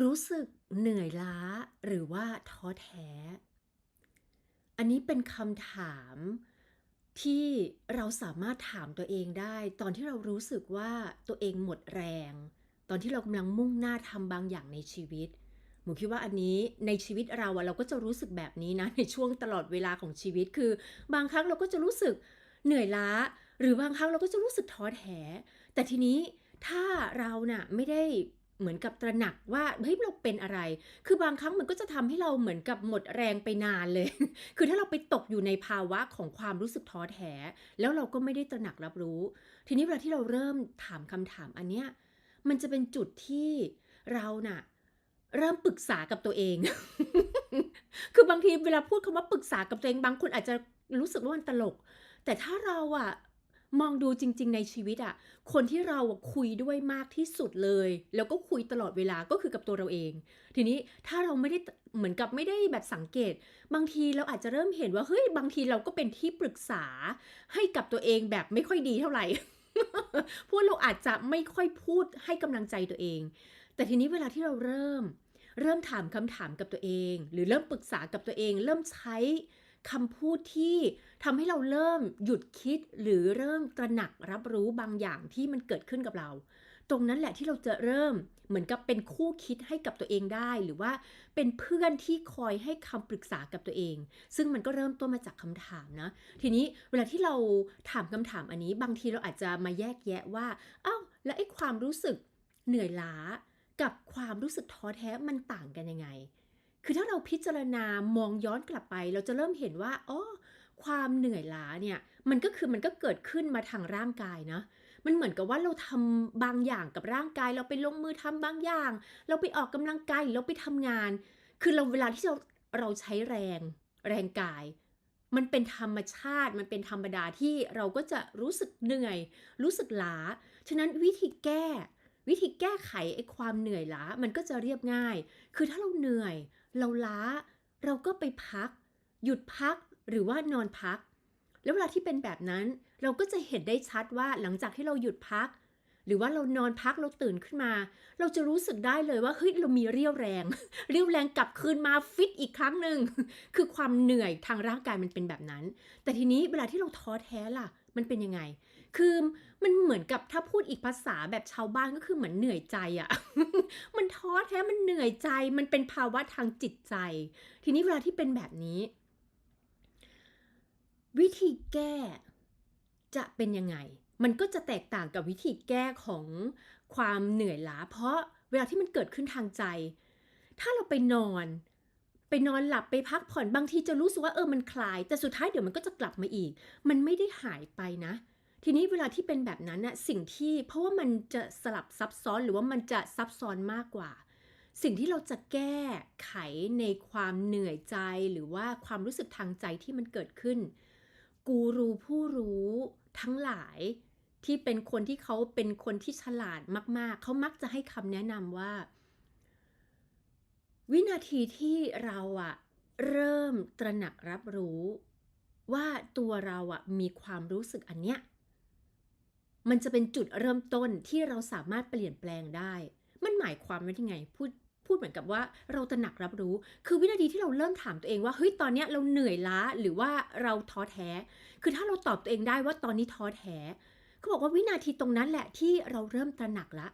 รู้สึกเหนื่อยล้าหรือว่าท้อแท้ อันนี้เป็นคำถามที่เราสามารถถามตัวเองได้ ตอนที่เรารู้สึกว่าตัวเองหมดแรง ตอนที่เรากำลังมุ่งหน้าทำบางอย่างในชีวิตหมูคิดว่าอันนี้ในชีวิตเราอะเราก็จะรู้สึกแบบนี้นะในช่วงตลอดเวลาของชีวิตคือ บางครั้งเราก็จะรู้สึกเหนื่อยล้า หรือบางครั้งเราก็จะรู้สึกท้อแท้ แต่ทีนี้ถ้าเราน่ะไม่ได้ เหมือนกับตระหนักว่าเฮ้ยเราเป็นอะไร คือบางครั้งมันก็จะทำให้เราเหมือนกับหมดแรงไปนานเลย คือถ้าเราไปตกอยู่ในภาวะของความรู้สึกท้อแท้ แล้วเราก็ไม่ได้ตระหนักรับรู้ ทีนี้เวลาที่เราเริ่มถามคำถามอันเนี้ยมันจะเป็นจุดที่เราน่ะเริ่มปรึกษากับตัวเอง คือบางทีเวลาพูดคำว่าปรึกษากับตัวเองบางคนอาจจะรู้สึกว่ามันตลก แต่ถ้าเราอะ มองดูจริง ๆ ในชีวิตอะคนที่เราคุยด้วยมากที่สุดเลย แล้วก็คุยตลอดเวลาก็คือกับตัวเราเอง ทีนี้ถ้าเราไม่ได้เหมือนกับไม่ได้แบบสังเกต บางทีเราอาจจะเริ่มเห็นว่าเฮ้ยบางทีเราก็เป็นที่ปรึกษาให้กับตัวเองแบบไม่ค่อยดีเท่าไหร่เพราะเราอาจจะไม่ค่อยพูดให้กำลังใจตัวเอง แต่ทีนี้เวลาที่เราเริ่ม เริ่มถามคำถามกับตัวเอง หรือเริ่มปรึกษากับตัวเอง เริ่มใช้ คำพูดที่ทำให้เราเริ่มหยุดคิดหรือเริ่มตระหนักรับรู้บางอย่างที่มันเกิดขึ้นกับเรา ตรงนั้นแหละที่เราจะเริ่มเหมือนกับเป็นคู่คิดให้กับตัวเองได้ หรือว่าเป็นเพื่อนที่คอยให้คำปรึกษากับตัวเอง ซึ่งมันก็เริ่มต้นมาจากคำถามนะ ทีนี้เวลาที่เราถามคำถามอันนี้ บางทีเราอาจจะมาแยกแยะว่าอ้าวแล้วไอ้ความรู้สึกเหนื่อยล้ากับความรู้สึกท้อแท้มันต่างกันยังไง คือถ้าเราพิจารณามองย้อนกลับไป เราจะเริ่มเห็นว่าอ๋อความเหนื่อยล้าเนี่ย มันก็คือมันก็เกิดขึ้นมาทางร่างกายนะ มันเหมือนกับว่าเราทำบางอย่างกับร่างกาย เราไปลงมือทำบางอย่าง เราไปออกกำลังกายเราไปทำงาน คือเราเวลาที่เราเราใช้แรง แรงกาย มันเป็นธรรมชาติ มันเป็นธรรมดาที่เราก็จะรู้สึกเหนื่อย รู้สึกล้า ฉะนั้นวิธีแก้ วิธีแก้ไขไอ้ความเหนื่อยล้า มันก็จะเรียบง่าย คือถ้าเราเหนื่อย เราล้า เราก็ไปพัก หยุดพักหรือว่านอนพัก แล้วเวลาที่เป็นแบบนั้น เราก็จะเห็นได้ชัดว่าหลังจากที่เราหยุดพัก หรือว่าเรานอนพักเราตื่นขึ้นมา เราจะรู้สึกได้เลยว่าเฮ้ยเรามีเรี่ยวแรง เรี่ยวแรงกลับคืนมาฟิตอีกครั้งหนึ่งคือความเหนื่อยทางร่างกายมันเป็นแบบนั้น แต่ทีนี้เวลาที่เราท้อแท้ล่ะ มันเป็นยังไง คือมันเหมือนกับถ้าพูดอีกภาษาแบบชาวบ้านก็คือเหมือนเหนื่อยใจอะมันท้อแท้ มันเหนื่อยใจ มันเป็นภาวะทางจิตใจ ทีนี้เวลาที่เป็นแบบนี้ วิธีแก้จะเป็นยังไง มันก็จะแตกต่างกับวิธีแก้ของความเหนื่อยล้า เพราะเวลาที่มันเกิดขึ้นทางใจ ถ้าเราไปนอนไปนอนหลับไปพักผ่อนบางทีจะรู้สึกว่าเออมันคลาย แต่สุดท้ายเดี๋ยวมันก็จะกลับมาอีก มันไม่ได้หายไปนะ ทีนี้เวลาที่เป็นแบบนั้นน่ะสิ่งที่เพราะว่ามันจะสลับซับซ้อนหรือว่ามันจะซับซ้อนมากกว่า สิ่งที่เราจะแก้ไขในความเหนื่อยใจหรือว่าความรู้สึกทางใจที่มันเกิดขึ้น กูรูผู้รู้ทั้งหลายที่เป็นคนที่เขาเป็นคนที่ฉลาดมาก ๆ เขามักจะให้คำแนะนำว่า วินาทีที่เราอะเริ่มตระหนักรับรู้ว่าตัวเราอะมีความรู้สึกอันเนี้ย มันจะเป็นจุดเริ่มต้นที่เราสามารถเปลี่ยนแปลงได้ มันหมายความว่ายังไง พูดพูดเหมือนกับว่าเราตระหนักรับรู้ คือวินาทีที่เราเริ่มถามตัวเองว่าเฮ้ยตอนนี้เราเหนื่อยล้าหรือว่าเราท้อแท้ คือถ้าเราตอบตัวเองได้ว่าตอนนี้ท้อแท้เขาบอกว่าวินาทีตรงนั้นแหละที่เราเริ่มตระหนักละ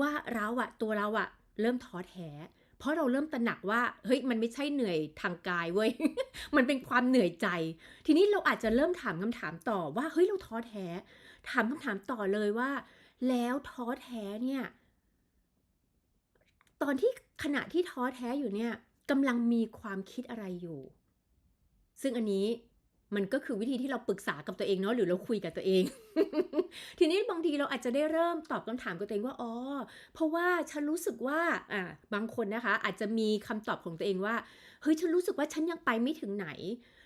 ว่าเราอะตัวเราอะเริ่มท้อแท้ เพราะเราเริ่มตระหนักว่าเฮ้ยมันไม่ใช่เหนื่อยทางกายเว้ยมันเป็นความเหนื่อยใจ ทีนี้เราอาจจะเริ่มถามคำถามต่อว่าเฮ้ยเราท้อแท้ ถามคำถามต่อเลยว่า แล้วท้อแท้เนี่ย ตอนที่ขณะที่ท้อแท้อยู่เนี่ยกำลังมีความคิดอะไรอยู่ ซึ่งอันนี้ มันก็คือวิธีที่เราปรึกษากับตัวเองเนาะหรือเราคุยกับตัวเอง ทีนี้บางทีเราอาจจะได้เริ่มตอบคำถามกับตัวเองว่าอ๋อเพราะว่าฉันรู้สึกว่าอ่าบางคนนะคะ อาจจะมีคำตอบของตัวเองว่าเฮ้ยฉันรู้สึกว่าฉันยังไปไม่ถึงไหน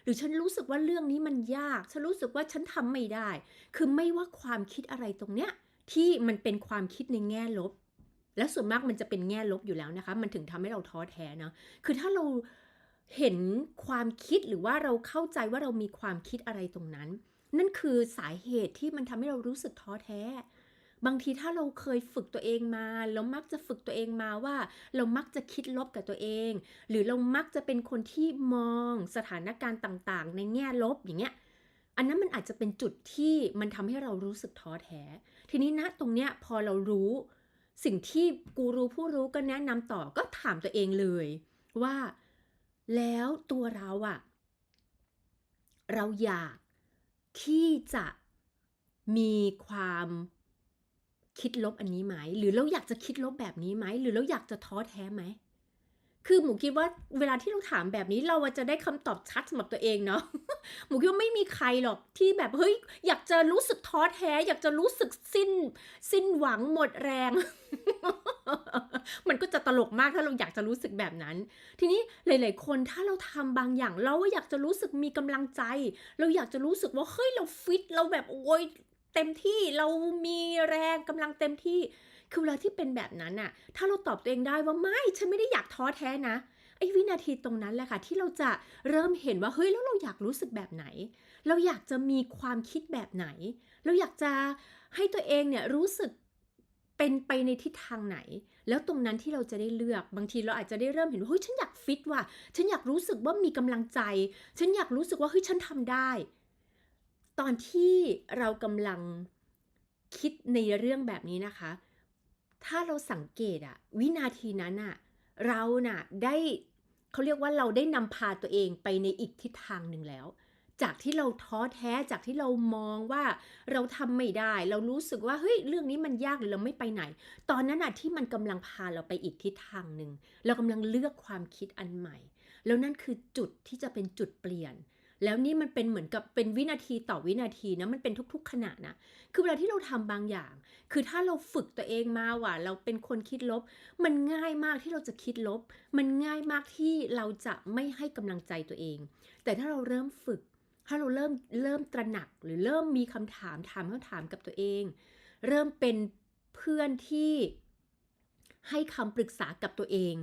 หรือฉันรู้สึกว่าเรื่องนี้มันยาก ฉันรู้สึกว่าฉันทำไม่ได้ คือไม่ว่าความคิดอะไรตรงเนี้ยที่มันเป็นความคิดในแง่ลบ และส่วนมากมันจะเป็นแง่ลบอยู่แล้วนะคะ มันถึงทำให้เราท้อแท้เนาะคือถ้าเรา เห็นความคิดหรือว่าเราเข้าใจว่าเรามีความคิดอะไรตรงนั้น นั่นคือสาเหตุที่มันทำให้เรารู้สึกท้อแท้ บางทีถ้าเราเคยฝึกตัวเองมาเรามักจะฝึกตัวเองมาว่า เรามักจะคิดลบกับตัวเอง หรือเรามักจะเป็นคนที่มองสถานการณ์ต่างๆ ในแง่ลบอย่างเงี้ยอันนั้นมันอาจจะเป็นจุดที่มันทำให้เรารู้สึกท้อแท้ ทีนี้ณตรงเนี้ยพอเรารู้สิ่งที่กูรู้ผู้รู้ก็แนะนำต่อก็ถามตัวเองเลย ว่า แล้วตัวเราอะเราอยากที่จะมีความคิดลบอันนี้ไหม หรือเราอยากจะคิดลบแบบนี้ไหม หรือเราอยากจะท้อแท้ไหม คือหมูคิดว่าเวลาที่เราถามแบบนี้เราจะได้คำตอบชัดสำหรับตัวเองเนาะ หมูคิดว่าไม่มีใครหรอกที่แบบเฮ้ยอยากจะรู้สึกท้อแท้ อยากจะรู้สึกสิ้น สิ้นหวังหมดแรง มันก็จะตลกมากถ้าเราอยากจะรู้สึกแบบนั้น ทีนี้หลาย ๆ คนถ้าเราทำบางอย่าง เราอยากจะรู้สึกมีกำลังใจ เราอยากจะรู้สึกว่าเฮ้ยเราฟิตเราแบบโอ้ยเต็มที่เรามีแรงกำลังเต็มที่ คือเวลาที่เป็นแบบนั้นน่ะถ้าเราตอบตัวเองได้ว่าไม่ฉันไม่ได้อยากท้อแท้นะไอ้วินาทีตรงนั้นแหละค่ะ ที่เราจะเริ่มเห็นว่าเฮ้ยแล้วเราอยากรู้สึกแบบไหน เราอยากจะมีความคิดแบบไหน เราอยากจะให้ตัวเองเนี่ยรู้สึกเป็นไปในทิศทางไหน แล้วตรงนั้นที่เราจะได้เลือกบางทีเราอาจจะได้เริ่มเห็นว่าเฮ้ยฉันอยากฟิตว่ะฉันอยากรู้สึกว่ามีกำลังใจ ฉันอยากรู้สึกว่าเฮ้ยฉันทำได้ ตอนที่เรากำลังคิดในเรื่องแบบนี้นะคะ ถ้าเราสังเกตอะวินาทีนั้นอะเราน่ะได้เขาเรียกว่าเราได้นำพาตัวเองไปในอีกทิศทางหนึ่งแล้ว จากที่เราท้อแท้จากที่เรามองว่าเราทำไม่ได้ เรารู้สึกว่าเฮ้ยเรื่องนี้มันยากหรือเราไม่ไปไหน ตอนนั้นอะที่มันกำลังพาเราไปอีกทิศทางหนึ่งเรากำลังเลือกความคิดอันใหม่ แล้วนั่นคือจุดที่จะเป็นจุดเปลี่ยน แล้วนี่มันเป็นเหมือนกับเป็นวินาทีต่อวินาทีนะมันเป็นทุก ๆ ขณะนะคือเวลาที่เราทำบางอย่าง คือถ้าเราฝึกตัวเองมาว่าเราเป็นคนคิดลบ มันง่ายมากที่เราจะคิดลบ มันง่ายมากที่เราจะไม่ให้กำลังใจตัวเอง แต่ถ้าเราเริ่มฝึก ถ้าเราเริ่มเริ่มตระหนักหรือเริ่มมีคำถามถามคำถามกับตัวเอง เริ่มเป็นเพื่อนที่ให้คำปรึกษากับตัวเอง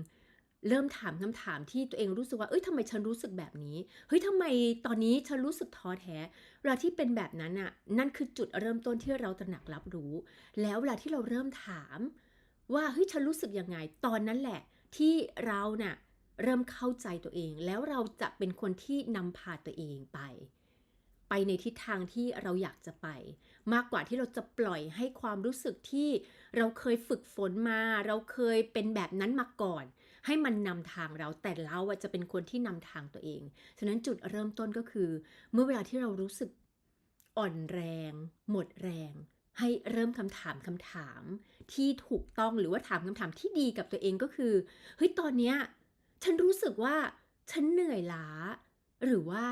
เริ่มถามคำถามที่ตัวเองรู้สึกว่าเอ้ยทำไมฉันรู้สึกแบบนี้เฮ้ยทำไมตอนนี้ฉันรู้สึกท้อแท้เวลาที่เป็นแบบนั้นน่ะนั่นคือจุดเริ่มต้นที่เราตระหนักรับรู้ แล้วเวลาที่เราเริ่มถามว่าเฮ้ยฉันรู้สึกยังไงตอนนั้นแหละ ที่เราน่ะ เริ่มเข้าใจตัวเอง แล้วเราจะเป็นคนที่นำพาตัวเองไป ไปในทิศทางที่เราอยากจะไป มากกว่าที่เราจะปล่อยให้ความรู้สึกที่เราเคยฝึกฝนมา เราเคยเป็นแบบนั้นมาก่อน ให้มันนำทางเราแต่เราจะเป็นคนที่นำทางตัวเอง ฉะนั้นจุดเริ่มต้นก็คือ เมื่อเวลาที่เรารู้สึกอ่อนแรง หมดแรงให้เริ่มคำถามคำถามที่ถูกต้องหรือว่าถามคำถามที่ดีกับตัวเองก็คือเฮ้ยตอนเนี้ย ฉันรู้สึกว่าฉันเหนื่อยล้า หรือว่า